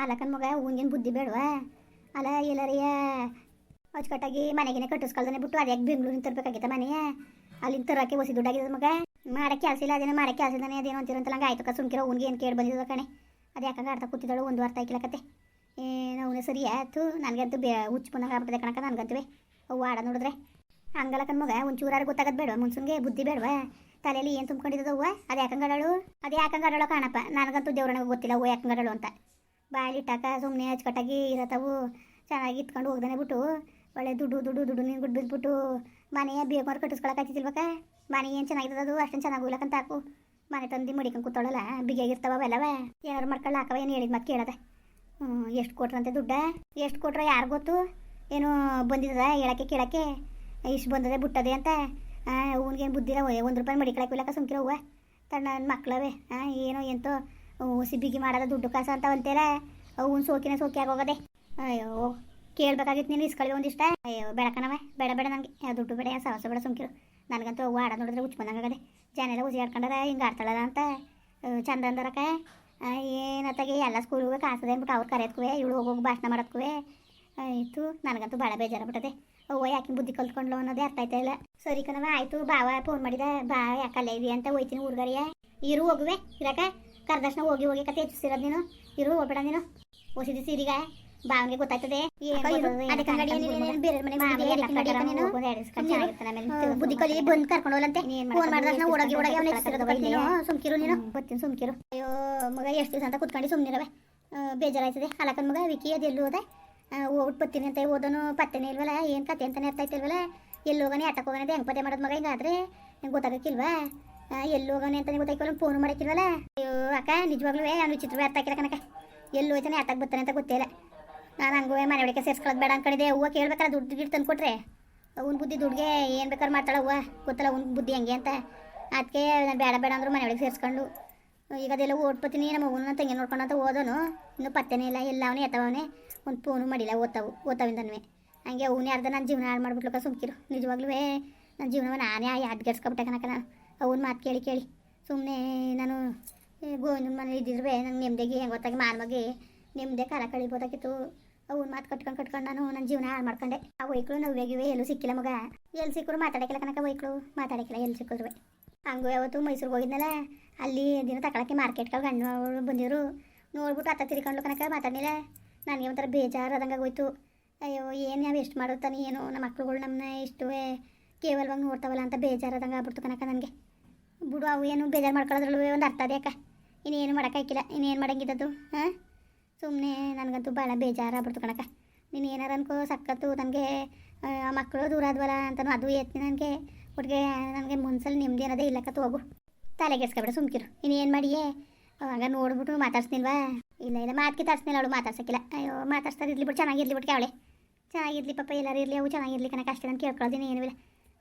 ಹಾಲಕ್ಕನ ಮಗ ಹೂವಿನ ಬುದ್ಧಿ ಬೇಡವಾ? ಅಲ್ಲ ಎಲ್ಲರಿಯ ಅಚ್ಚುಕಟ್ಟಾಗಿ ಮನೆಗಿನ ಕಟ್ಟಿಸ್ಕೊಳ್ದಾನೆ ಬಿಟ್ಟು ಅದ್ಯಾಕೆ ಬೆಂಗಳೂರಿನ ತರಬೇಕಾಗಿತ್ತ ಮನೆಯ ಅಲ್ಲಿಂದ ತರಕ್ಕೆ ಹೊಸಿ ದುಡ್ಡಾಗಿದೆ ಮಗ? ಮಾಡಕ್ಕೆ ಕೆಲಸ ಇಲ್ಲ, ಅದೇನೋ ಮಾಡೋಕ್ಕೆ ಕೆಲಸ ಇದ್ದಾನೆ, ಅದೇನೋ ಅಂತ ಹಂಗೆ ಆಯ್ತು ಸುಮ್ಕಿರೋ ಅವ್ನಿಗೆ ಏನು ಕೇಳಿ ಬಂದಿದ್ದ ಕಣೆ? ಅದು ಯಾಕಂಗೆ ಅರ್ಥ ಕೂತಿದ್ದಾಳು ಒಂದು ಅರ್ಥ ಆಯ್ಕಿಲ್ಲ ಕತೆ. ಏನು ಅವನೇ ಸರಿ ಆಯ್ತು. ನನಗಂತು ಬೇ ಹುಚ್ಚು ಪುನಃ ಆಗ್ಬಿಟ್ಟಿದೆ ಕಣಕ ನನಗಂತುವೆ. ಅವು ಆಡ ನೋಡಿದ್ರೆ. ಹಂಗಲ್ಲ ಮಗ ಒಂಚೂರಾರು ಗೊತ್ತಾಗದ್ ಬೇಡವಾ ಮುನ್ಸುಂಗೆ? ಬುದ್ಧಿ ಬೇಡವಾ? ತಲೆಯಲ್ಲಿ ಏನು ತುಂಬ್ಕೊಂಡಿದ್ದವ್ವ ಅದು ಯಾಕಂಗಾಡಳು ಅದು ಯಾಕಂಗಾಡಳು ಕಾಣಪ್ಪ. ನನಗಂತೂ ದೇವ್ರನಿಗೆ ಗೊತ್ತಿಲ್ಲ ಅವು ಯಾಕಂಗಾಡಳು ಅಂತ. ಬಾಯಲ್ಲಿಟ್ಟಾಕ ಸುಮ್ಮನೆ ಅಚ್ಚುಕಟ್ಟಾಗಿ ಇರತ್ತವು. ಚೆನ್ನಾಗಿ ಇತ್ಕೊಂಡು ಹೋಗ್ದಾನೆ ಬಿಟ್ಟು. ಒಳ್ಳೆ ದುಡ್ಡು ದುಡ್ಡು ದುಡ್ಡು ನೀನು ಗುಡ್ ಬಿದ್ದುಬಿಟ್ಟು ಮನೆಯ ಬೇಕಂದ್ರೆ ಕಟ್ಟಿಸ್ಕೊಳಕಾಯ್ತಿಲ್ವಕ್ಕ ಮನೆ ಏನು ಚೆನ್ನಾಗಿರ್ತದೆ ಅದು? ಅಷ್ಟೊಂದು ಚೆನ್ನಾಗಿ ಹೋಗ್ಲಕ್ಕಂತ ಹಾಕು. ಮನೆ ತಂದು ಮಡಿಕೊಂಡು ಕೂತಾಳಲ್ಲ ಬಿಗಿಯಾಗಿರ್ತಾವ ಅವೆಲ್ಲವ ಏನಾರು ಮಾಡ್ಕೊಳ್ಳ ಹಾಕವ, ಏನು ಹೇಳಿದ ಮತ್ತೆ ಕೇಳದೆ. ಹ್ಞೂ ಎಷ್ಟು ಕೊಟ್ರಂತೆ ದುಡ್ಡ? ಎಷ್ಟು ಕೊಟ್ರ ಯಾರು ಗೊತ್ತು? ಏನು ಬಂದಿದ್ದದ ಹೇಳಕ್ಕೆ ಕೇಳಕ್ಕೆ? ಇಷ್ಟು ಬಂದದೆ ಬಿಟ್ಟದೆ ಅಂತ? ಅವನಿಗೇನು ಬುದ್ಧಿಲ್ಲ ಒಂದು ರೂಪಾಯಿ ಮಡಿಕೊಳಕ್ಕೆ ಇಲ್ಲಕ್ಕ ಸುಮ್ಕಿರೋ ತಣ್ಣ ಮಕ್ಳವೆ ಹಾಂ ಏನೋ ಎಂತೋ ಹುಸಿ ಬಿಗಿ ಮಾಡೋದ ದುಡ್ಡು ಕಾಸ ಅಂತ ಅಂತೀರ ಅವ್ನು ಸೋಕಿನ ಸೋಕಿ ಆಗೋಗದೆ. ಅಯ್ಯೋ, ಕೇಳ್ಬೇಕಾಗಿತ್ತು ನೀನು ಇಸ್ಕೊಳ್ಳಿ ಒಂದಿಷ್ಟ? ಅಯ್ಯೋ ಬೆಳಕನವ ಬೇಡ ಬೇಡ ನನಗೆ ದುಡ್ಡು ಬೇಡ ಸಾಹಸ ಬೇಡ, ಸುಮ್ಕಿರು. ನನಗಂತೂ ಆಡ ನೋಡಿದ್ರೆ ಹುಚ್ಚು ಬಂದಂಗಾಗದೆ. ಜನ ಉಸಿ ಆಡ್ಕೊಂಡಾರ ಹಿಂಗೆ ಆಡ್ತಾಳದ ಅಂತ. ಚಂದ ಅಂದರಕ ಏನತ್ತಾಗೆ ಎಲ್ಲ ಸ್ಕೂಲ್ಗೆ ಕಾಸದೆ ಅಂದ್ಬಿಟ್ಟು ಅವ್ರು ಕರೆಯತ್ಕುವೆ, ಇವಳು ಹೋಗೋಗಿ ಭಾಷಣ ಮಾಡತ್ಕುವೆ. ಆಯಿತು, ನನಗಂತೂ ಭಾಳ ಬೇಜಾರಾಗ್ಬಿಟ್ಟದೆ. ಅವ್ವ ಯಾಕೆ ಬುದ್ಧಿ ಕಲ್ತ್ಕೊಂಡ್ಲು ಅನ್ನೋದೇ ಅರ್ಥ ಆಯ್ತಾ ಇಲ್ಲ. ಸರಿ ಕಣವ ಆಯಿತು, ಬಾವ ಫೋನ್ ಮಾಡಿದ, ಬಾ ಯಾಕಲ್ಲ ಇವಿ ಅಂತ ಹೋಯ್ತೀನಿ ಊರ್ಗರಿಯ. ಇರು ಹೋಗುವೆ ಇರಕ ಕರ್ದರ್ಶನ ಹೋಗಿ ಹೋಗಿ ಕತೆ ಹೆಚ್ಚಿಸಿರೋದು ನೀನು. ಇರು ಹೋಗ್ಬೇಡ ನೀನು. ಓಸಿದಿ ಸೀರಿಗ. ಬಾವನಿಗೆ ಗೊತ್ತಾಯ್ತದೆ. ಬುದ್ಧಿ ಕಲಿ ಬಂದು ಕರ್ಕೊಂಡು ಹೋಗಂತೆ ಓಡೋಗಿ ಓಡೋಗಿ ಅವನಿಗೆ ಸುಮ್ಕಿರು ನೀನು. ಬರ್ತೀನಿ ಸುಮ್ಕಿರು. ಅಯ್ಯೋ ಮಗ ಎಷ್ಟು ದಿವಸ ಅಂತ ಕುತ್ಕೊಂಡು ಸುಮ್ಮನಿರವೆ ಬೇಜಾರಾಯ್ತದೆ. ಅಲಕನ್ ಮಗ ವಿಕಿ ಅದೆಲ್ಲೂ ಹೋದೆ? ಹೋಗ್ಬಿಟ್ಟು ಬರ್ತೀನಿ ಅಂತ ಓದೋನು ಪತ್ತೆನೇ ಇಲ್ವಲ್ಲ? ಏನು ಕತೆ ಅಂತಾನೆ ಅರ್ಥ ಆಯ್ತಿಲ್ವಲ್ಲ ಎಲ್ಲಿ ಹೋಗೋಣ ಆಟಕ್ಕೆ ಹೋಗೋಣ ಹೆಂಗೆ ಪತ್ತೆ ಮಾಡೋದು ಮಗ ಹಿಂಗಾದ್ರೆ? ಹೆಂಗೆ ಗೊತ್ತಾಗಕ್ಕಿಲ್ವಾ? ಎಲ್ಲಿ ಹೋಗೋಣ ಅಂತಾನೆ ಗೊತ್ತಾಯ್ಕಲ್ಲ ಫೋನ್ ಮಾಡಕ್ಕಿಲ್ವಲ್ಲ? ಅಯ್ಯೋ, ಅಕ್ಕ, ನಿಜವಾಗ್ಲೂ ಅವ್ನು ವಿಚಿತ್ರ ಅರ್ಥ ಕನಕ ಎಲ್ಲಿ ಹೋಯ್ತಾನೆ ಆಟಕ್ಕೆ ಬರ್ತಾನೆ ಅಂತ ಗೊತ್ತಿಲ್ಲ ನಾನು ಹಂಗೂ ಮನೆ ಒಳಗೆ ಸೇರ್ಸ್ಕೊಳ್ಳೋದು ಬೇಡ ಅನ್ಕೊಂಡಿದ್ದೆ. ಹೂವು ಕೇಳ್ಬೇಕಲ್ಲ, ದುಡ್ಡು ಗಿಡ್ ತಂದು ಕೊಟ್ರೆ. ಅವ್ನ ಬುದ್ಧಿ ದುಡ್ಡಿಗೆ ಏನು ಬೇಕಾದ್ರೆ ಮಾಡ್ತಾಳೆ ಹೂವು ಗೊತ್ತಲ್ಲ ಅವ್ನ ಬುದ್ಧಿ ಹೆಂಗೆ ಅಂತ. ಅದಕ್ಕೆ ನಾನು ಬೇಡ ಬೇಡ ಅಂದ್ರು ಮನೆ ಒಳಗೆ ಸೇರಿಸ್ಕೊಂಡು. ಈಗ ಅದೆಲ್ಲ ಓಡ್ಬತ್ತೀನಿ ನಮ್ಮ ಅವ್ನ ತಂಗಿ ನೋಡ್ಕೊಂಡು ಅಂತ ಓದೋನು. ಇನ್ನೂ ಪತ್ತೆನೇ ಇಲ್ಲ, ಎಲ್ಲ ಅವನೇ ಎತ್ತವನೇ ಒಂದು ಫೋನು ಮಾಡಿಲ್ಲ, ಓದ್ತಾವು, ಓದ್ತಾವಿಂದನ್ವೇ. ಹಂಗೆ ಅವನೇ ಅರ್ಧ ನನ್ನ ಜೀವನ ಹಾಳು ಮಾಡ್ಬಿಟ್ಲಕ್ಕ ಸುಮ್ಕಿರು. ನಿಜವಾಗ್ಲೂ ನನ್ನ ಜೀವನವ ನಾನೇ ಯಾದ್ಗೆಡ್ಸ್ಕೊಬಿಟ್ಟೆ ಕನಕ ನಾನು. ಅವನ ಮಾತು ಕೇಳಿ ಕೇಳಿ. ಸುಮ್ಮನೆ ನಾನು ಗೋವಿಂದನ ಮನೆ ಇದ್ದಿದ್ರೆ ನಂಗೆ ನೆಮ್ಮದಿಗೆ ಹೆಂಗೆ ಗೊತ್ತಾಗಿ ಮಾನ್ಮಗೆ ನೆಮ್ಮದಿ ಕಾಲ ಕಳಿಬೋದಾಗಿತ್ತು. ಅವ್ನ ಮಾತು ಕಟ್ಕೊಂಡು ಕಟ್ಕೊಂಡು ನಾನು ನನ್ನ ಜೀವನ ಹಾಳು ಮಾಡ್ಕೊಂಡೆ. ಆ ವೈಕ್ಳು ನವ್ಯಾಗಿವೆ, ಎಲ್ಲೂ ಸಿಕ್ಕಿಲ್ಲ ಮಗ. ಎಲ್ಲಿ ಸಿಕ್ಕರು ಮಾತಾಡಕ್ಕಿಲ್ಲ ಕನಕ ವೈಕ್ಳು, ಮಾತಾಡಕ್ಕಿಲ್ಲ ಎಲ್ಲಿ ಸಿಕ್ಕಿದ್ರು. ಹಂಗೂ ಯಾವತ್ತು ಮೈಸೂರಿಗೆ ಹೋಗಿದ್ನಲ್ಲ, ಅಲ್ಲಿ ದಿನ ತಗೊಳಕ್ಕೆ ಮಾರ್ಕೆಟ್ಗೆ ಗಂಡು ಅವರು ಬಂದಿದ್ರು. ನೋಡ್ಬಿಟ್ಟು ಅತ್ತ ತಿರ್ಕೊಂಡು ಕನಕ ಮಾತಾಡಲಿಲ್ಲ. ನನಗೆ ಒಂಥರ ಬೇಜಾರು ಆದಂಗೆ ಆಗೋಯ್ತು. ಅಯ್ಯೋ, ಏನು ನಾವು ಎಷ್ಟು ಮಾಡುತ್ತಾನೆ, ಏನು ನಮ್ಮ ಮಕ್ಳುಗಳು ನಮ್ಮನ್ನ ಇಷ್ಟುವೆ ಕೇವಲವಾಗಿ ನೋಡ್ತಾವಲ್ಲ ಅಂತ ಬೇಜಾರಾದಂಗೆ ಆಗ್ಬಿಡ್ತು ಕನಕ ನನಗೆ. ಬಿಡು, ಅವು ಏನು ಬೇಜಾರು ಮಾಡ್ಕೊಳ್ಳೋದ್ರಲ್ಲೂ ಒಂದು ಅರ್ಥ ಅದೇ ಅಕ್ಕ. ಇನ್ನೇನು ಮಾಡೋಕ್ಕಾಗಿಲ್ಲ ಇನ್ನೇನು ಮಾಡಂಗಿದ್ದದ್ದು ಹಾಂ? ಸುಮ್ಮನೆ ನನಗಂತೂ ಭಾಳ ಬೇಜಾರಾಗ್ಬಿಡ್ತು ಕಣಕ್ಕ. ನೀನು ಏನಾರು ಅನ್ಕೋ ಸಕ್ಕತ್ತು ನನಗೆ ಮಕ್ಕಳು ದೂರ ಆದ್ವಲ್ಲ ಅಂತನೂ, ಅದು ಎತ್ತಿ ನನಗೆ ಒಟ್ಟಿಗೆ ನನಗೆ ಮುನ್ಸಲ್ಲಿ ನೆಮ್ಮದಿ ಅನ್ನೋದೇ ಇಲ್ಲಕ್ಕ ಹೋಗು ತಲೆಗೆಡ್ಸ್ಕೊಬೇಡ ಸುಮ್ಕಿರು. ಇನ್ನೇನು ಮಾಡಿಯೇ? ಅವಾಗ ನೋಡ್ಬಿಟ್ಟು ಮಾತಾಡ್ಸ್ನಿಲ್ವಾ ಇಲ್ಲ ಇಲ್ಲ ಮಾತಿಗೆ ತರ್ಸ್ನಿಲ್ಲ ಅವಳು, ಮಾತಾಡ್ಸೋಕ್ಕಿಲ್ಲ. ಅಯ್ಯೋ, ಮಾತಾಡ್ಸ್ತಾರೆ ಇರ್ಲಿ ಬಿಟ್ಟು ಚೆನ್ನಾಗಿರ್ಲಿ ಬಿಟ್ಟು ಅವಳೆ. ಚೆನ್ನಾಗಿರ್ಲಿ ಪಾಪ, ಎಲ್ಲರೂ ಇರಲಿ, ಅವು ಚೆನ್ನಾಗಿರ್ಲಿ ಕಣಕ್ಕೆ, ಅಷ್ಟೇ ನಾನು ಕೇಳ್ಕೊಳ್ಳೋದಿನ ಏನೂ ಇಲ್ಲ.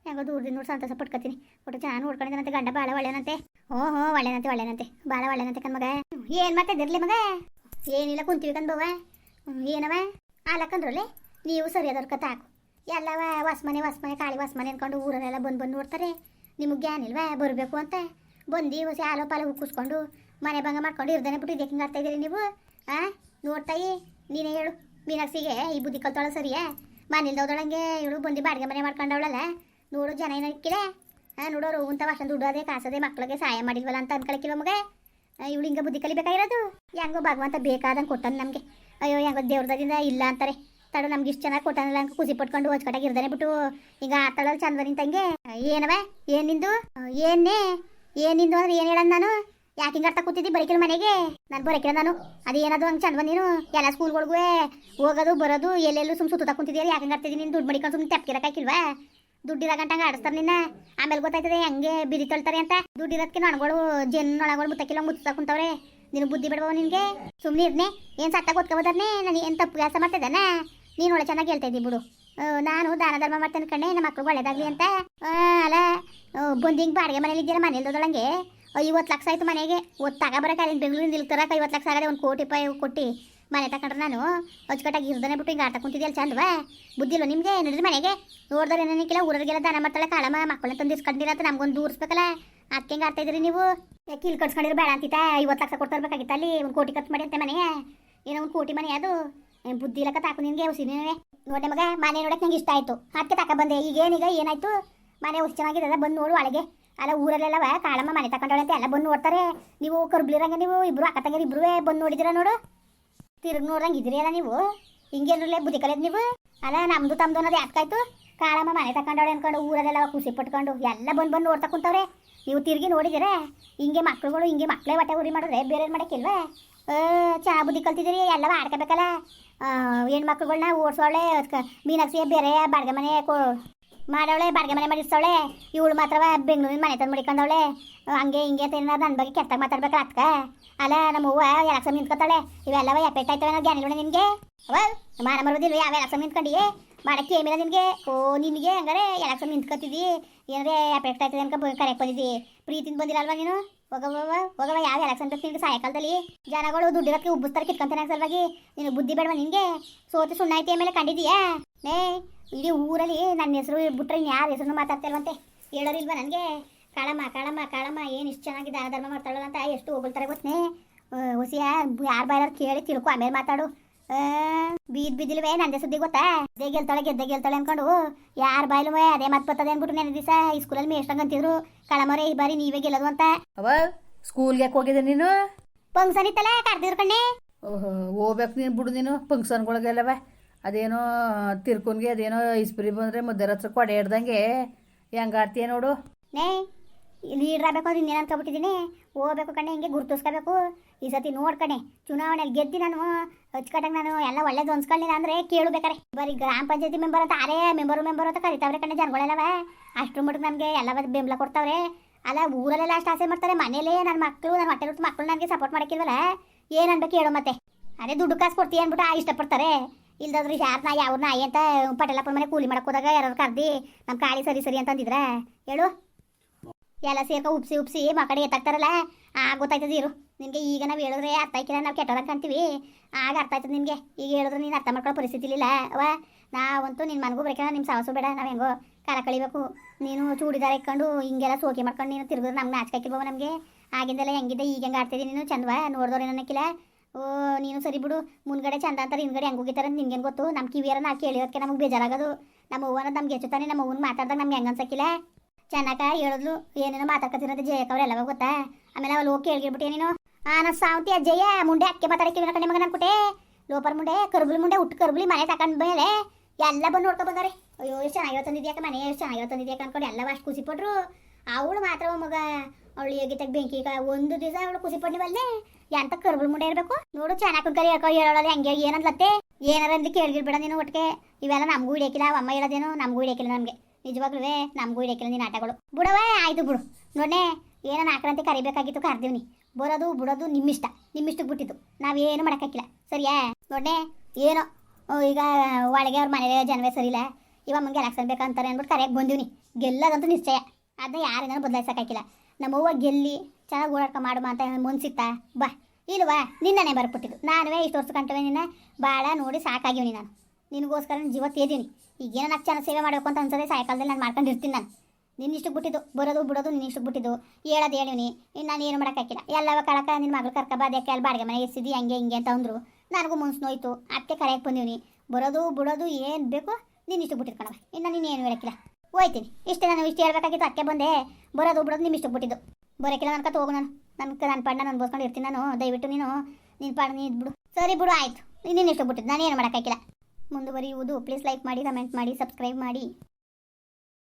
ಹೆಂಗೋ ದೂರದಿಂದ ನೋಡಿ ಸಂತೋಷ ಪಟ್ಕತೀನಿ. ಒಟ್ಟು ಚೆನ್ನಾಗಿ ನೋಡ್ಕೊಂಡಿದ್ದಾನಂತೆ, ಗಂಡ ಭಾಳ ಒಳ್ಳೆನಂತೆ ಹೋ ಹೋ ಒಳ್ಳೆನಂತೆ ಒಳ್ಳೆನಂತೆ ಭಾಳ ಒಳ್ಳೆನಂತೆ ಕನ್ ಮಗ. ಏನು ಮಾಡ್ತಿದ್ದಿರ್ಲಿ ಮಗ? ಏನಿಲ್ಲ, ಕುಂತೀವಿ ಕನ್ ಬವ್ವ. ಏನವ? ಆಲಕ್ಕಂದ್ರಲ್ಲಿ ನೀವು ಸರಿಯಾದವ್ರ ಕತೆ ಹಾಕು. ಎಲ್ಲವ ಹೊಸ್ಮನೆ ಹೊಸ್ಮನೆ, ಕಾಳಿ ಹೊಸ್ಮನೆ ಅನ್ಕೊಂಡು ಊರಲ್ಲೆಲ್ಲ ಬಂದು ಬಂದು ನೋಡ್ತಾರೆ. ನಿಮಗೆ ಗ್ಯಾನ್ ಇಲ್ವಾ? ಬರಬೇಕು ಅಂತ. ಬಂದು ಹೊಸ ಹಾಲು ಪಾಲು ಹುಕ್ಕಿಸ್ಕೊಂಡು ಮನೆ ಭಂಗ ಮಾಡ್ಕೊಂಡು ಇರ್ದಾನೆ ಬಿಟ್ಟು ಇದಕ್ಕೆ ಹಿಂಗೆ ಆಡ್ತಾ ಇದ್ದೀರಿ ನೀವು? ಆ? ನೋಡ್ತಾಯಿ ನೀನೇ ಹೇಳು. ಮೀನಾಕ್ಷಿಗೆ ಈ ಬುದ್ಧಿ ಕಲ್ತಾಳ ಸರಿಯಾ? ಮನೇಲಿ ಹೋದಳಂಗೆ ಇವಳು ಬಂದು ಬಾಡಿಗೆ ಮನೆ ಮಾಡ್ಕೊಂಡವಳಲ್ಲ. ನೋಡು ಜನ ಏನಾಕಿಲ್ಲ ಹಾಂ ನೋಡೋರು ಅಂತ ಅಷ್ಟೊಂದು ದುಡ್ಡು ಅದೇ ಕಾಸದೆ, ಮಕ್ಳಿಗೆ ಸಹಾಯ ಮಾಡಿಲ್ವಲ್ಲ ಅಂತ ಅನ್ಕೊಳಕ್ಕಿಲ್ವ ಮಗ? ಇವಳು ಹಿಂಗೆ ಬುದ್ಧಿ ಕಲಿಬೇಕಾಗಿರೋದು? ಹೆಂಗೋ ಭಗವಂತ ಬೇಕಾದಂಗೆ ಕೊಟ್ಟನು ನಮಗೆ. ಅಯ್ಯೋ, ಹೆಂಗೋ ದೇವ್ರದಿಂದ ಇಲ್ಲ ಅಂತಾರೆ. ತಡ, ನಮ್ಗೆ ಇಷ್ಟು ಚೆನ್ನಾಗಿ ಕೊಟ್ಟನಲ್ಲ ಅಂತ ಖುಷಿ ಪಟ್ಕೊಂಡು ಹೊಚ್ಕಟಾಗಿ ಇರ್ದಾನೆ ಬಿಟ್ಟು. ಈಗ ಆಟಾಡೋದು ಚಂದ ನಿಂತಂಗೆ ಏನವ? ಏನ್ ನಿಂದು? ಏನೇ ಏನ್ ನಿಂದು ಅಂದ್ರೆ ಏನು ಹೇಳೋದು ನಾನು? ಯಾಕೆ ಹಿಂಗೆ ಅರ್ಥ ಕೂತಿದ್ದಿ ಬರೀಕಿಲ್ಲ ಮನೆಗೆ? ನಾನು ಬರೀಕಿಲ್ಲ ನಾನು. ಅದೇನದು ಹಂಗೆ ಚಂದ ನೀನು? ಎಲ್ಲ ಸ್ಕೂಲ್ಗಳಿಗೂ ಹೋಗೋದು, ಬರೋದು, ಎಲ್ಲೆಲ್ಲೂ ಸುಮ್ಮ ಸುತ್ತ ಕುಂತಿದ್ದೀರಿ ಯಾಕೆ ಹಿಂಗೆ ಆಡ್ತಿದ್ದೀನಿ ನೀನು ದುಡ್ಡು ಮಡಿಕೊಂಡು ಸುಮ್ಮನೆ ತೆಪ್ಕಿರಕ್ಕಾಕಿಲ್ವಾ ದುಡ್ಡಿರ ಗಂಟಂಗೆ ಆಡಿಸ್ತಾರೆ ನಿನ್ನ. ಆಮೇಲೆ ಗೊತ್ತಾಯ್ತದೆ ಹೆಂಗೆ ಬಿರಿ ತೊಳ್ತಾರೆ ಅಂತ. ದುಡ್ಡಿರೋದಕ್ಕೆ ನಣಗಳು ಮುತ್ತಕಿಲ್ಲ ಮುತ್ತಕ್ಕಿಲ್ಲ ಮುತ್ತ ಕುಂತವ್ರೆ. ನಿನ್ ಬುದ್ಧಿ ಬಿಡ್ಬೋ ನಿನ್ಗೆ? ಸುಮ್ಮನೆ ಇರ್ನೆ. ಏನು ಸಟ್ಟ ಗೊತ್ಕೊಬೋದರ್ನೆ ನಾನು ಏನು ತಪ್ಪು ಕೆಲಸ ಮಾಡ್ತಿದ್ದಾನ ನೀನು ಒಳ್ಳೆ ಚೆನ್ನಾಗಿ ಹೇಳ್ತಾ ಇದ್ದಿ ಬಿಡು. ನಾನು ದಾನ ಧರ್ಮ ಮಾಡ್ತೇನೆ ಕಣ್ಣೆ ನಮ್ಮ ಮಕ್ಳಿಗೆ ಒಳ್ಳೇದಾಗ್ಲಿ ಅಂತ. ಅಲ್ಲ ಬಂದು ಹಿಂಗೆ ಬಾಡಿಗೆ ಮನೇಲಿ ಇದ್ದೀರ ಮನೇಲಿ ದೊಡ್ಡಂಗೆ ಐವತ್ತು ಲಕ್ಷ ಆಯ್ತು ಮನೆಗೆ. ಒತ್ತಾಗ ಬರಕ ಅಲ್ಲಿ ಬೆಂಗಳೂರಿಂದ ಇಲ್ಲಿ ತರಕ್ಕೆ ಐವತ್ತು ಲಕ್ಷ ಆಗದೆ ಒಂದು ಕೋಟಿ ರೂಪಾಯಿ ಕೊಟ್ಟು. ಮನೆ ತಕೊಂಡ್ರೆ ನಾನು. ಅಚ್ಚುಕಟ್ಟಾಗಿ ಇರ್ದನೆ ಬಿಟ್ಟು ಹಿಂಗೆ ಆಟ ಕುಂತಿದ್ಯಲ್ಲ ಚಂದವಾ? ಬುದ್ಧಿ ಇಲ್ಲ ನಿಮಗೆ? ನಡ್ರಿ ಮನೆಗೆ? ನೋಡಿದ್ರೆ ಏನೇನಿಕ್ಕಿಲ್ಲ ಊರಿಗೆಲ್ಲ ದಾನ ಮಾಡ್ತಾಳೆ ಕಾಳಮ್ಮ, ಮಕ್ಕಳನ್ನ ತಂದು ಇಸ್ಕೊಂಡಿರ ಅಂತ ನಮ್ಗೊಂದು ದೂರಿಸ್ಬೇಕಲ್ಲ ಅದಕ್ಕೆ ಹಿಂಗೆ ಆಡ್ತಾ ಇದ್ರಿ ನೀವು? ಯಾಕೆ ಇಲ್ಲಿ ಕಟ್ಸ್ಕೊಂಡಿರೋ ಬೇಡ ಅಂತಿತ್ತ? ಐವತ್ತು ಲಕ್ಷ ಕೊಟ್ಟು ಇರ್ಬೇಕಾಗಿತ್ತ ಅಲ್ಲಿ? ಒಂದು ಕೋಟಿ ಖರ್ಚು ಮಾಡಿ ಅಂತ ಮನೆ. ಏನೋ ಒಂದು ಕೋಟಿ ಮನೆ ಅದು. ಬುದ್ಧಿ ಇಲ್ಲಕ್ಕ ತಾಕು ನಿನಗೆ ಹುಸಿನೇ ನೋಡಿ ಮಗ, ಮನೆ ನೋಡಕ್ಕೆ ನಂಗೆ ಇಷ್ಟ ಆಯ್ತು. ಅದಕ್ಕೆ ತಕ ಬಂದೆ. ಈಗ ಏನೀಗ ಏನಾಯ್ತು? ಮನೆ ಹುಸಿ ಚೆನ್ನಾಗಿದೆ ಬಂದು ನೋಡು ಒಳಗೆ ಅಲ್ಲ ಊರಲ್ಲೆಲ್ಲವ ಕಾಳಮ್ಮ ಮನೆ ತಕೊಂಡಳಂತೆ ಅಂತ, ಎಲ್ಲ ಬಂದು ನೋಡ್ತಾರೆ. ನೀವು ಕರ್ಬ್ಲಿರಂಗೆ ನೀವು, ಇಬ್ರು ಅಕ್ಕ ತಂಗಿರು ಇಬ್ರು ಬಂದು ನೋಡಿದಿರ ನೋಡು? ತಿರುಗಿ ನೋಡ್ದಂಗೆ ಇದ್ರಿ ಅಲ್ಲ ನೀವು? ಹಿಂಗೇನ್ರಲ್ಲೇ ಬುದ್ಧಿ ಕಲಿಯೋದು ನೀವು? ಅಲ್ಲ, ನಮ್ದು ತಮ್ದು ಅನ್ನೋದು ಯಾಕಾಯ್ತು ಕಾಳಮ್ಮ ಮನೆ ತಕೊಂಡವಳೆ ಅನ್ಕೊಂಡು ಊರಲ್ಲೆಲ್ಲ ಖುಷಿ ಪಟ್ಕೊಂಡು ಎಲ್ಲ ಬಂದು ಬಂದು ನೋಡ್ತಾ ಕುಂತವ್ರೆ. ನೀವು ತಿರುಗಿ ನೋಡಿದಿರ? ಹಿಂಗೆ ಮಕ್ಳುಗಳು ಹಿಂಗೆ ಮಕ್ಕಳೇ ಹೊಟ್ಟೆ ಉರಿ ಮಾಡಿದ್ರೆ ಬೇರೆ ಮಾಡಕ್ಕಿಲ್ವಾ? ಚೆನ್ನಾಗಿ ಬುದ್ಧಿ ಕಲ್ತಿದ್ದೀರಿ ಎಲ್ಲ ಆಡ್ಕೋಬೇಕಲ್ಲ? ಹೆಣ್ಮಕ್ಳುಗಳನ್ನ ಓಡಿಸೋಳೆ ಮೀನಾಕ್ಷಿ ಬೇರೆ ಬಾಡಿಗೆ ಮನೆ ಕೊ ಮಾಡವಳೆ ಬಾಡಿಗೆ ಮನೆ ಮಾಡಿಸ್ತವಳೆ. ಇವಳು ಮಾತ್ರ ಬೆಂಗಳೂರಿನ ಮನೆ ತಂದು ಮಡಿಕೊಂಡವಳೆ. ಹಂಗೆ ಹಿಂಗೆ ಏನಾದ್ರು ನನ್ನ ಬಗ್ಗೆ ಕೆಟ್ಟಾಗ ಮಾತಾಡ್ಬೇಕು ಅತ್ಕ ಅಲ್ಲ, ನಮ್ಮ ಅವ್ವ ಸಮ ನಿಂತ್ಕೊತಾಳೆ ಇವೆಲ್ಲವ ಎಫೆಕ್ಟ್ ಆಯ್ತವೆ ನಾವು ಜ್ಞಾನಿಗಳು ನಿನಗೆ? ಅವಲ್, ಮಾನ ಮರೋದಿಲ್ಲ ಯಾವ ಎಲಕ್ಷನ್ ನಿಂತ್ಕೊಂಡಿಯೇ ಮಾಡಕ್ಕೆ ಏಮಿಲ್ಲ ನಿನಗೆ? ಓ, ನಿನಗೆ ಹಂಗಾರೆ ಎಲಕ್ಷನ್ ನಿಂತ್ಕೊತಿದ್ದಿ ಏನಾರೆ ಎಫೆಕ್ಟ್ ಆಯ್ತದೆ ಅನ್ಕೊ ಕರೆಕ್ಟ್ ಬಂದಿದ್ದಿ? ಬಂದಿಲ್ಲ ಅಲ್ವಾ ನೀನು? ಹೋಗವ ಹೋಗವ ಯಾವ ಎಲೆಕ್ಷನ್ ನಿನಗೆ ಸಾಯಂಕಾಲದಲ್ಲಿ. ಜನಗಳು ದುಡ್ಡಿರೋಕ್ಕೆ ಉಬ್ಬಿಸ್ತಾರೆ ಕಿತ್ಕೊಂತಾನೆ ಸಲುವಾಗಿ. ನೀನು ಬುದ್ಧಿ ಬೇಡವಾ ನಿನಗೆ? ಸೋತಿ ಸುಣ್ಣ ಐತಿ ಮೇಲೆ ಕಂಡಿದೀಯಾ ನೇ ಇಡೀ ಊರಲ್ಲಿ ನನ್ನ ಹೆಸರು ಬಿಟ್ರೆ ಯಾರ ಹೆಸರು ಮಾತಾಡ್ತಿಲ್ವಂತೆ ಹೇಳೋರಿಲ್ವಾ ನನಗೆ? ಕಾಳಮ್ಮ ಕಾಳಮ್ಮ ಕಾಳಮ್ಮ, ಏನು ಇಷ್ಟು ಚೆನ್ನಾಗಿ ದಾನ ಧರ್ಮ ಮಾಡ್ತಾಳಲ್ಲ ಅಂತ ಎಷ್ಟು ಹೋಗ್ತಾರೆ ಗೊತ್ತೇ? ಹೊಸಿಯ, ಯಾರು ಬಾಯಾರು ಕೇಳಿ ತಿಳ್ಕೊ, ಆಮೇಲೆ ಮಾತಾಡು. ಬೀದ್ ಬಿದ್ದಿಲ್ವೇ ನಂದೇ ಸುದ್ದಿ ಗೊತ್ತಾ? ಗೆದ್ದೆ ಗೆಲ್ತಾಳೆ ಗೆದ್ದೆ ಗೆಲ್ತಾಳೆ ಅನ್ಕೊಂಡು ಯಾರ ಬಾಯ್ಲುವೆ ಅದೇ ಮತ್ ಬರ್ತದೆ ಅನ್ಬಿಟ್ಟು ನೆನೆ ದಿವಸ ಈ ಸ್ಕೂಲಲ್ಲಿ ಮೇಷ್ಟಂಗ್ ಅಂತಿದ್ರು. ಕಳಮರೆ ಈ ಬಾರಿ ನೀವೇ ಗೆಲ್ಲದು ಅಂತ. ಅವ ಸ್ಕೂಲ್ಗೆ ಯಾಕೆ ಹೋಗಿದ್ದೆ ನೀನು? ಫಂಕ್ಷನ್ ಇತ್ತಲ್ಲ ಕರ್ದಿದ್ರು ಕಣ್ಣೆ? ಓಹೋ ಹೋಗ್ಬೇಕು ನೀನು ಬಿಡು ನೀನು. ಫಂಕ್ಷನ್ಗಳಿಗೆಲ್ಲವ ಅದೇನೋ ತಿರ್ಕೊಂಡ್ಗೆ ಅದೇನೋ ಇಸ್ಪ್ರಿ ಬಂದ್ರೆ ಮುದ್ದರ ಹತ್ರ ಕೊಡೆ ಹಿಡ್ದಂಗೆ. ಹೆಂಗೆ ಆಡ್ತೀಯ ನೋಡು. ನೇ ಲೀಡ್ರ್ ಆಗ್ಬೇಕು ಅಂದ್ರೆ ಇನ್ನೇನು ಅನ್ಕೊಬಿಟ್ಟಿದ್ದೀನಿ ಹೋಗ್ಬೇಕು ಕಣ್ಣೆ ಹಿಂಗೆ ಗುರುತಿಸ್ಕೋಬೇಕು. ಈ ಸತಿ ನೋಡ್ಕಣೆ ಚುನಾವಣೆಯಲ್ಲಿ ಗೆದ್ದಿ ನಾನು, ಅಚ್ಚುಕಟ್ಟಾಗಿ ನಾನು ಎಲ್ಲ ಒಳ್ಳೇದು ಹೊಂದ್ಕೊಳ್ಳಿಲ್ಲ ಅಂದ್ರೆ ಕೇಳಬೇಕಾರೆ ಬರೀ ಗ್ರಾಮ ಪಂಚಾಯತಿ ಮೆಂಬರ್ ಅಂತ, ಅರೇ ಮೆಂಬರು ಮೆಂಬರ್ ಅಂತ ಕರಿತಾವ್ರೆ ಕಣೆ ಜನಗಳೆಲ್ಲವ. ಅಷ್ಟ್ರ ಮಟ್ಟಿಗೆ ನನಗೆ ಎಲ್ಲ ಬೆಂಬಲ ಕೊಡ್ತಾವ್ರೆ. ಅಲ್ಲ ಊರಲ್ಲೆಲ್ಲ ಅಷ್ಟು ಆಸೆ ಮಾಡ್ತಾರೆ, ಮನೇಲೇ ನನ್ನ ಮಕ್ಕಳು ನನ್ನ ಹೊಟ್ಟೆ ಹುಟ್ಟು ಮಕ್ಕಳು ನನಗೆ ಸಪೋರ್ಟ್ ಮಾಡಕ್ಕಿಲ್ವಲ್ಲ? ಏನು ಅನ್ಬೇಕು ಹೇಳು ಮತ್ತೆ. ಅದೇ ದುಡ್ಡು ಕಾಸು ಕೊಡ್ತೀಯ ಅಂದ್ಬಿಟ್ಟು ಇಷ್ಟಪಡ್ತಾರೆ. ಇಲ್ದಾದ್ರೆ ಯಾರು ನಾ ಯಾವ ನಾಯಿ ಅಂತ ಪಟೇಲಪ್ಪನ ಮನೆ ಕೂಲಿ ಮಾಡಕ್ಕೆ ಹೋದಾಗ ಯಾರು ಕರ್ದಿ ನಮ್ಮ ಕಾಳಿ ಸರಿ ಸರಿ ಅಂತ ಅಂದಿದ್ರ ಹೇಳು. ಎಲ್ಲ ಸೇರ್ಕ ಉಪ್ಸಿ ಉಪ್ಸಿ ಮಕ್ಕಳಿಗೆ ಎತ್ತಾಕ್ತಾರಲ್ಲ? ಆ, ಗೊತ್ತಾಯ್ತದ ಇರು. ನಿನಗೆ ಈಗ ನಾವು ಹೇಳಿದ್ರೆ ಅರ್ಥ ಆಯ್ಕಿಲ್ಲ ನಾವು ಕೆಟ್ಟದಾಗ ಕಾಣ್ತೀವಿ ಆಗ ಅರ್ಥ ಆಯ್ತದೆ ನಿಮಗೆ ಈಗ ಹೇಳಿದ್ರೆ ನೀನು ಅರ್ಥ ಮಾಡ್ಕೊಳ್ಳೋ ಪರಿಸ್ಥಿತಿ ಇಲ್ಲ ಅವ ನಾವಂತೂ ನಿನ್ನ ಮನಗೂ ಬರಕಿಲ್ಲ ನಿಮ್ಮ ಸಾಹಸು ಬೇಡ. ನಾವು ಹೆಂಗೋ ಕಾಲ ಕಳಿಬೇಕು. ನೀನು ಚೂಡಿದಾರ ಇಟ್ಕೊಂಡು ಹಿಂಗೆಲ್ಲ ಸೋಕೆ ಮಾಡ್ಕೊಂಡು ನೀನು ತಿರುಗಿದ್ರೆ ನಮ್ಗೆ ನಾಚಿಕಾಕಿಲ್ವ ನಮಗೆ? ಆಗಿಂದೆಲ್ಲ ಹೆಂಗಿದೆ, ಈಗ ಹೆಂಗೆ ಆಡ್ತಿದ್ದೆ ನೀನು? ಚಂದವ ನೋಡಿದ್ರೆ ಏನನ್ನಕ್ಕಿಲ್ಲ ಓ, ನೀನು ಸರಿ ಬಿಡು. ಮುಂದ್ಗಡೆ ಚಂದ ಅಂತಾರೆ, ಹಿಂದ್ಗಡೆ ಹೆಂಗೆ ಹೋಗಿತಾರೆ ಅಂತ ನಿನ್ಗೇನು ಗೊತ್ತು? ನಮ್ಮ ಕಿವಿಯರ ನಾ ಕೇಳಿರೋದಕ್ಕೆ ನಮಗೆ ಬೇಜಾರಾಗೋದು. ನಮ್ಮ ಅವ್ವನ ನಮ್ಗೆ ಹೆಚ್ಚುತ್ತಾನೆ ನಮ್ಮ ಅವ್ವನ ಮಾತಾಡ್ದಾಗ ನಮ್ಗೆ ಹೆಂಗೆ ಅನ್ಸಕ್ಕಿಲ್ಲ? ಚೆನ್ನಾಗ ಹೇಳಿದ್ಲು. ಏನೇನೋ ಮಾತಾಡ್ಕೊತಿರೋದು ಜಯಕ್ಕ ಅವ್ರು ಎಲ್ಲವ ಗೊತ್ತಾ? ಆಮೇಲೆ ಅವಳು ಹೋಗಿ ಕೇಳ್ಗಿರ್ಬಿಟ್ಟೆ ನೀನು? ಆ ನನ್ನ ಸಾವಂತಿ ಅಜ್ಜಯ್ಯ ಮುಂಡೆ ಅಕ್ಕೆ ಮಾತಾಡಕ್ಕೆ ಕಣ್ಣೆ ಮಗನ ಅನ್ಕೊಟ್ಟೆ ಲೋಪರ್ ಮುಂಡೆ, ಕರ್ಬುಲಿ ಮುಂಡೆ ಉಟ್ಟು ಕರ್ಬುಲಿ ಮನೆ ತಕೊಂಡ್ ಮೇಲೆ ಎಲ್ಲ ಬಂದು ನೋಡ್ಕೊ ಬಂದಾರೆ. ಅಯ್ಯೋ, ಎಷ್ಟು ಚೆನ್ನಾಗಿರೋ ತಂದಿದ್ಯಾಕ ಮನೆ, ಎಷ್ಟು ಚೆನ್ನಾಗಿರೋ ತಂದಿದ್ಯಾಕ ಅನ್ಕೊಂಡು ಎಲ್ಲ ಅಷ್ಟು ಖುಷಿ ಪಟ್ರು. ಅವಳು ಮಾತ್ರ ಮಗ, ಅವಳು ಹೇಗಿತ್ತಾಗ ಬೆಂಕಿ ಒಂದು ದಿವಸ ಅವಳು ಖುಷಿ ಬಲ್ಲೆ. ಎಂತ ಕರ್ಬುಲ್ ಮುಂಡೆ ಇರಬೇಕು? ನೋಡು, ಚೆನ್ನಾಗಿ ಕರಿ ಹೇಳ್ಕೊ ಹಂಗೆ ಹೆಂಗೆ, ಏನಂದ್ಲತ್ತೆ? ಏನಾರ ಅಂತ ಬಿಡ ನೀನು ಒಟ್ಟಿಗೆ ಇವೆಲ್ಲ ನಮಗೂ ಅವ ಅಮ್ಮ ಹೇಳೋದೇನು ನಮಗೂ ಹಿಡಿಯಕಿಲ್ಲ ನಮಗೆ. ನಿಜವಾಗ್ಲೂ ನಮಗೂ ಹಿಡಿಯಕಿಲ್ಲ ನೀನು ಆಟಗಳು. ಬಿಡವೇ ಆಯ್ತು ಬಿಡು. ನೋಡೇ ಏನೋ ನಾಲ್ಕರಂತೆ ಕರಿಬೇಕಾಗಿತ್ತು ಕರ್ದೀವ್ನಿ. ಬರೋದು, ಬಿಡೋದು ನಿಮ್ಮಿಷ್ಟ. ನಿಮ್ಮಿಷ್ಟಕ್ಕೆ ಬಿಟ್ಟಿದ್ದು. ನಾವೇನು ಮಾಡೋಕ್ಕಾಗಿಲ್ಲ ಸರಿಯಾ? ನೋಡೇ ಏನೋ? ಈಗ ಒಳಗೆ ಅವ್ರ ಮನೆ ಜನವೇ ಸರಿಯಿಲ್ಲ ಇವಾಗ ಮಂಗೆ ಎಲೆಕ್ಷನ್ ಬೇಕಂತಾರೆ ಅಂದ್ಬಿಟ್ಟು ಕರೆಯಾಗಿ ಬಂದೀವಿ ಗೆಲ್ಲೋದಂತೂ ನಿಶ್ಚಯ. ಅದನ್ನ ಯಾರಿಂದ ಬದಲಾಯಿಸೋಕ್ಕಾಗಿಲ್ಲ ನಮ್ಮವ್ವ ಗೆಲ್ಲಿ ಚೆನ್ನಾಗಿ ಓಡಾಡ್ಕೊ ಮಾಡುವ ಅಂತ ಮುನ್ಸಿತ್ತಾ? ಬಾ. ಇಲ್ವಾ ನಿನ್ನೇ ಬರ್ಬಿಟ್ಟಿದ್ದು. ನಾನುವೇ ಇಷ್ಟು ವರ್ಷ ಕಂಟವೆ ನಿನ್ನ. ಭಾಳ ನೋಡಿ ಸಾಕಾಗಿವ್ನಿ ನಾನು. ನಿನಗೋಸ್ಕರ ಜೀವ ತೇದೀನಿ ಈಗೇನೋ ನಾಲ್ಕು ಚೆನ್ನಾಗಿ ಸೇವೆ ಮಾಡಬೇಕು ಅಂತ ಅನ್ಸದೆ ಸಾಯಂಕಾಲದಲ್ಲಿ ನಾನು ಮಾಡ್ಕೊಂಡಿರ್ತೀನಿ ನಾನು. ನಿನ್ನ ಇಷ್ಟಕ್ಕೆ ಬಿಟ್ಟಿದ್ದು, ಬರೋದು, ಬಿಡೋದು ಇಷ್ಟಕ್ಕೆ ಬಿಟ್ಟಿದ್ದು. ಹೇಳೋದು ಹೇಳಿವ್ನಿ ಇನ್ನು ನಾನು ಏನು ಮಾಡೋಕ್ಕಾಗಿಲ್ಲ ಎಲ್ಲವ ಕಳಕ ನಿನ್ನ ಮಗಳು ಕರ್ಕ ಬಾದ್ಯಾಕೆ ಅಲ್ಲಿ ಬಾಡಿಗೆ ಮನೆಗೆ ಎಸಿದಿ ಹಂಗೆ ಹಿಂಗೆ ಅಂತ ಅಂದರು. ನನಗೂ ಮುನ್ಸು ನೋಯ್ತು. ಅದಕ್ಕೆ ಕರೆಯಕ್ಕೆ ಬಂದಿವ್ನಿ ಬರೋದು, ಬಿಡೋದು ಏನು ಬೇಕು ನಿನ್ನಿಷ್ಟು ಬಿಟ್ಟಿದ್ದು ಬಿಟ್ಟಿರ್ಕಣವ ಇನ್ನು ನೀನು ಏನು ಹೇಳಕ್ಕಿಲ್ಲ. ಹೋಯ್ತೀನಿ. ಇಷ್ಟೇ ನಾನು ಇಷ್ಟು ಹೇಳ್ಬೇಕಾಗಿತ್ತು, ಅದಕ್ಕೆ ಬಂದೆ. ಬರೋದು, ಬಿಡೋದು ನಿಮ್ಮ ಇಷ್ಟು ಬಿಟ್ಟಿದ್ದು. ಬರೋಕ್ಕಿಲ್ಲ ನನ್ಕ ಹೋಗು ನಾನು. ನನ್ನ ನನ್ನ ಪಣ್ಣ ನಾನು ಬೋಸ್ಕೊಂಡು ಇರ್ತೀನಿ ನಾನು. ದಯವಿಟ್ಟು ನೀನು ನಿನ್ನ ಪಾಡ ನೀನು ಬಿಡು. ಸರಿ ಬಿಡು, ಆಯಿತು. ಇಷ್ಟಕ್ಕೆ ಬಿಟ್ಟಿದ್ದು. ನಾನು ಏನು ಮಾಡೋಕ್ಕಾಗಿಲ್ಲ ಮುಂದುವರಿಯುವುದು. ಪ್ಲೀಸ್ ಲೈಕ್ ಮಾಡಿ, ಕಮೆಂಟ್ ಮಾಡಿ, ಸಬ್ಸ್ಕ್ರೈಬ್ ಮಾಡಿ.